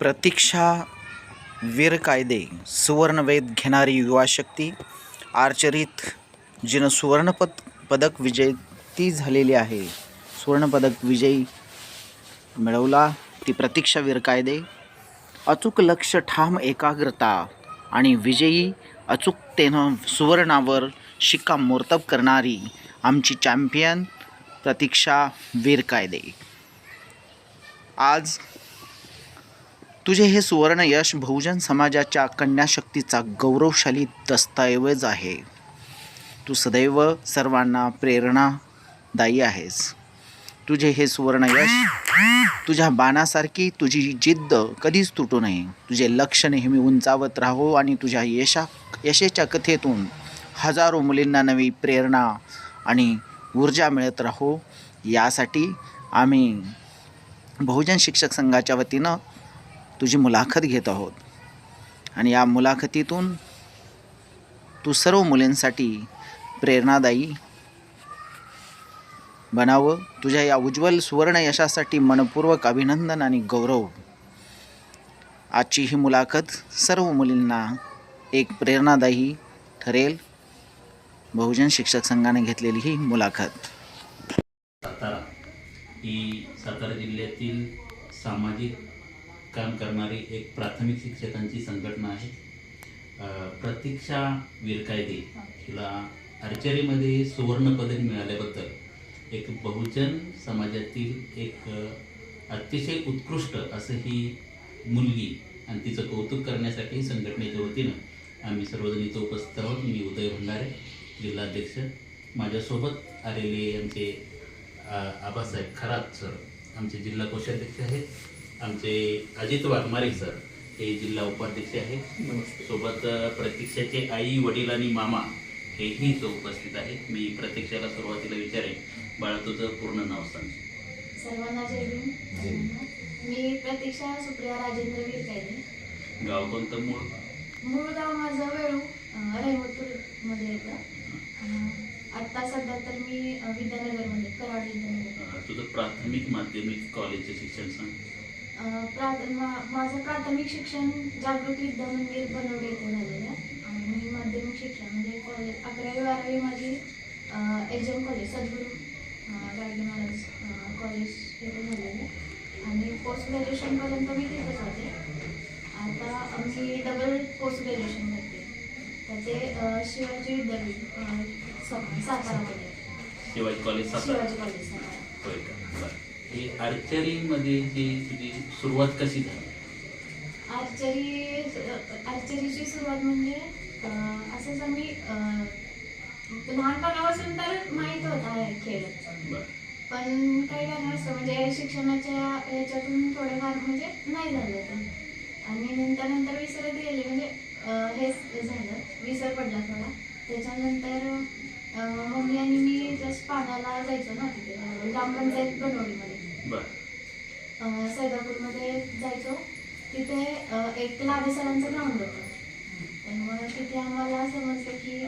प्रतीक्षा वीर कायदे सुवर्णवेध घेणारी युवा शक्ती आर्चरीत जिनं सुवर्णपद पदक विजेती झालेली आहे. सुवर्णपदक विजयी मिळवला ती प्रतीक्षा वीर कायदे अचूक लक्ष ठाम एकाग्रता आणि विजयी अचूकतेनं सुवर्णावर शिक्कामोर्तब करणारी आमची चॅम्पियन प्रतीक्षा वीर कायदे आज तुझे हे सुवर्ण यश बहुजन समाजाच्या कन्याशक्तीचा गौरवशाली दस्तऐवज आहे. तू सदैव सर्वांना प्रेरणादायी आहेस. तुझे हे सुवर्ण यश तुझ्या बाणासारखी तुझी जिद्द कधीच तुटू नये. तुझे लक्ष नेहमी उंचावत राहो आणि तुझ्या यशा यशेच्या कथेतून हजारो मुलींना नवी प्रेरणा आणि ऊर्जा मिळत राहो. यासाठी आम्ही बहुजन शिक्षक संघाच्या वतीनं तुझी मुलाखत घेत आहोत. आणि या मुलाखतीतून तू सर्व मुलींसाठी प्रेरणादायी बनावं. तुझ्या या उज्ज्वल सुवर्ण यशासाठी मनपूर्वक अभिनंदन आणि गौरव. आजची ही मुलाखत सर्व मुलींना एक प्रेरणादायी ठरेल. बहुजन शिक्षक संघाने घेतलेली ही मुलाखत. सातारा. ही सातारा जिल्ह्यातील सामाजिक काम करणारी एक प्राथमिक शिक्षकांची संघटना आहे. प्रतीक्षा विरकायदे हिला आर्चरीमध्ये सुवर्ण पदक मिळाल्याबद्दल एक बहुजन समाजातील एक अतिशय उत्कृष्ट असं ही मुलगी आणि तिचं कौतुक करण्यासाठी संघटनेच्या वतीनं आम्ही सर्वजण इथं उपस्थित आहोत. मी उदय भंडारे जिल्हाध्यक्ष. माझ्यासोबत आलेले आमचे आबासाहेब खरात सर आमचे जिल्हा कोषाध्यक्ष आहेत. आमचे अजित वाघमारे सर हे जिल्हा उपाध्यक्ष आहेत. सोबत प्रतीक्षाचे आई वडील आणि मामा हेही इथं उपस्थित आहेत. मी प्रतीक्षाला सुरुवातीला विचारेन. बाळा तुझं पूर्ण नाव सांग. सर्वांना जय भीम मी प्रतीक्षा सुप्रिया राजेंद्र वीरकायदे गाव कोणतं? मूळ? मूळ गाव माझं वेळू मध्ये येतं. अं, आत्ता सध्या तर मी विद्यानगरमध्ये कराड विद्यानगर तुझं प्राथमिक माध्यमिक कॉलेजचं शिक्षण सांग. माझं प्राथमिक शिक्षण जागृत विद्या मंदिर बनवडे येथे झालेलं. आहे आणि माध्यमिक शिक्षण म्हणजे कॉलेज अकरावी बारावी माझी एच एम कॉलेज सद्गुरू गाडगे महाराज कॉलेज येथे झालेलं. आहे आणि पोस्ट ग्रॅज्युएशनपर्यंत मी तिथेच होते. आता मी डबल पोस्ट ग्रॅज्युएशन करते त्याचे शिवाजी विद्यापीठ सातारामध्ये. Shivaji college Shivaji college Satara. का आर्चरीमध्ये जी तुझी सुरुवात कशी झाली? आर्चरी आर्चरीची सुरुवात म्हणजे असंच आम्ही लहानपणापासून तर माहीत होता खेळ. पण काही कारणास्तव म्हणजे शिक्षणाच्या ह्याच्यातून थोडेफार म्हणजे नाही झालं ते आणि नंतर नंतर विसरत गेले म्हणजे हेच झालं. विसर पडला थोडा. त्याच्यानंतर मम्मी आणि मी जस्ट पाण्याला जायचो ना तिथे ग्रामपंचायत बनवलीमध्ये बरं. सैदापूरमध्ये जायचो. तिथे एक लाडे सरांचं ग्राउंड होतं. त्यामुळे तिथे आम्हाला समजलं की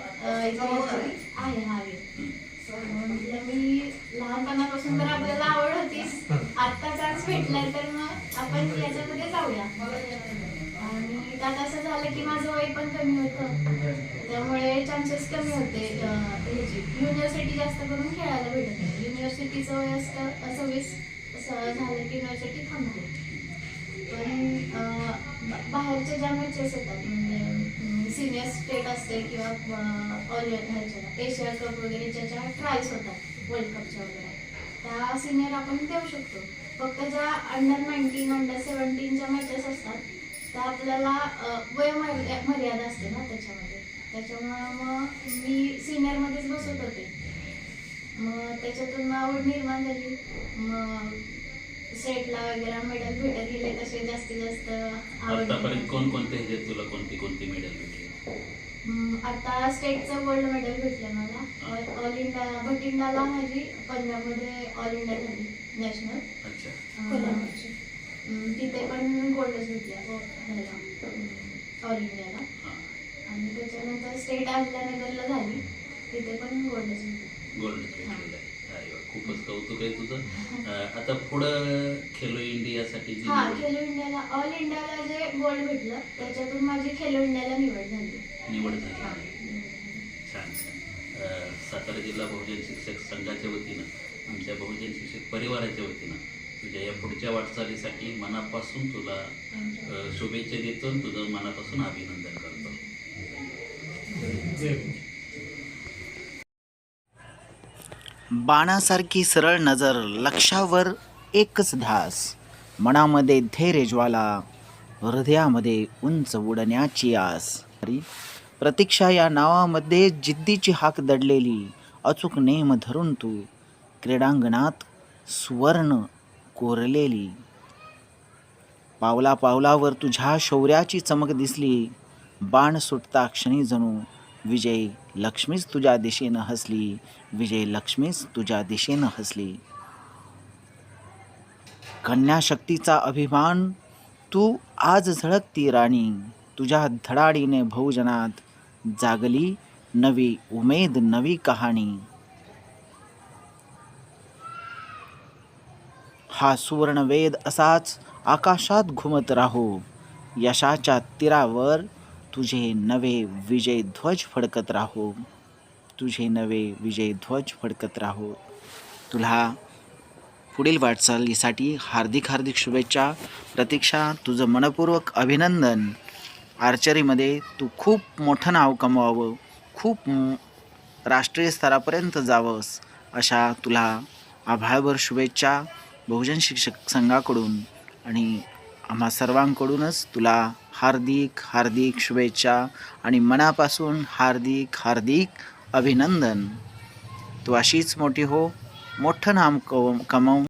आहे हा वेळ हं. म्हटलं मी लहानपणापासून तर आपल्याला आवड होतीच. आत्ता चान्स भेटलाय तर मग आपण याच्यामध्ये जाऊया. आणि त्यात असं झालं की माझं वय पण कमी होतं. त्यामुळे चान्सेस कमी होते. ह्याची युनिव्हर्सिटी जास्त करून खेळायला भेटत नाही. युनिव्हर्सिटीचं वय असतं सव्वीस. असं झालं की युनिव्हर्सिटी थांबते पण बाहेरच्या ज्या मॅचेस येतात म्हणजे सिनियर स्टेट असते किंवा ऑल ह्याच्या एशिया कप वगैरे ज्याच्या ट्रायल्स होतात वर्ल्ड कपच्या वगैरे त्या सिनियर आपण देऊ शकतो. फक्त ज्या अंडर नाईन्टीन अंडर सेवन्टीनच्या मॅचेस असतात त्या आपल्याला वय मर्यादा असते ना त्याच्यामध्ये. त्याच्यामुळं मग मी सिनियरमध्येच बसत होते. मग त्याच्यातून मग आवड निर्माण झाली. मग स्टेटला वगैरे मेडल भेटत गेले तसे जास्तीत जास्त आवड आतापर्यंत कोणकोणते ह्याच्यात तुला कोणती कोणती मेडल भेटली? हम्म, आता स्टेटचं गोल्ड मेडल भेटलं मला. ऑल ऑल इंडिया भटिंडाला माझी पंजाबमध्ये ऑल इंडिया झाली नॅशनल अच्छा. तिथे पण गोल्डच भेटल्या. हो, ह्याला, ऑल इंडियाला हां. आणि त्याच्यानंतर स्टेट अहमदनगरला झाली. तिथे पण गोल्डच भेटली. गोल्ड अरे वा खूपच कौतुक आहे तुझं. आता पुढं खेलो इंडियासाठी जी हा निवड खेलो इंडियाला ऑल इंडियाला जे गोल्ड भेटलं त्याच्यातून माझी खेलो इंडियाला निवड झाली. निवड झाली. छान अं, सातारा जिल्हा बहुजन शिक्षक संघाच्या वतीनं आमच्या बहुजन शिक्षक परिवाराच्या वतीनं तुझ्या या पुढच्या वाटचालीसाठी मनापासून तुला अं, शुभेच्छा देतो आणि तुझं मनापासून अभिनंदन करतो. बाणासारखी सरळ नजर लक्षावर एकच धास. मनामध्ये धैर्य ज्वाला हृदयामध्ये उंच उडण्याची आस. प्रतीक्षा या नावामध्ये जिद्दीची हाक दडलेली अचूक नेम धरून तू क्रीडांगणात सुवर्ण कोरलेली. पावला पावलावर तुझ्या शौर्याची चमक दिसली बाण सुटता क्षणी जणू विजयी. लक्ष्मीच तुझ्या दिशेनं हसली विजय लक्ष्मीच तुझ्या दिशेनं हसली. कन्याशक्तीचा अभिमान तू आज झळकती राणी. तुझ्या धडाडीने बहुजनात जागली नवी उमेद नवी कहाणी. हा सुवर्णवेद असाच आकाशात घुमत राहो. यशाच्या तीरावर तुझे नवे विजय ध्वज फडकत राहो. तुझे नवे विजय ध्वज फडकत राहो. तुला पुढील वाटचालीसाठी हार्दिक हार्दिक शुभेच्छा. प्रतीक्षा तुझं मनपूर्वक अभिनंदन. आर्चरीमध्ये तू खूप मोठं नाव कमवावं. खूप राष्ट्रीय स्तरापर्यंत जावंस. अशा तुला आभाळभर शुभेच्छा. बहुजन शिक्षक संघाकडून. आणि आम्हा सर्वांकडूनच तुला हार्दिक हार्दिक शुभेच्छा आणि मनापासून हार्दिक हार्दिक अभिनंदन. तू अशीच मोठी हो मोठं नाम कव कमव